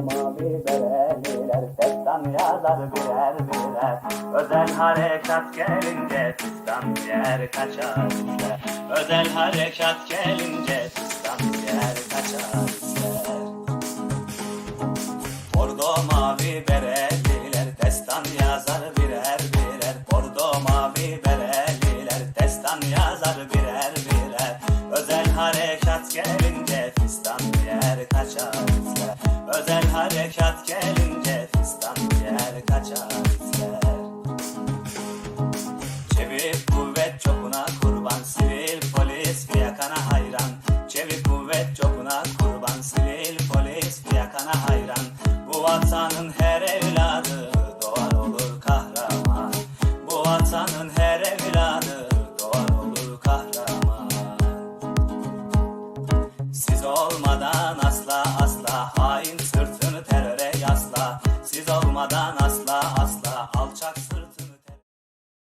Mavi bereliler Destan yazar birer birer. Özel harekat gelince Fistan yer kaçar ister Özel harekat gelince Fistan yer kaçar ister mavi bereliler Destan yazar birer birer. Bordo mavi bereliler Destan yazar birer birer. Özel harekat gelince Fistan yer kaçar Özel harekat gelince Fistan yer kaçar ister Çevik kuvvet çokuna kurban Sivil polis fiyakana hayran. Çevik kuvvet çokuna kurban Sivil polis fiyakana hayran. Bu vatanın her evladı Doğar olur kahraman. Bu vatanın her evladı Doğar olur kahraman. Siz olmadan asla olmadan as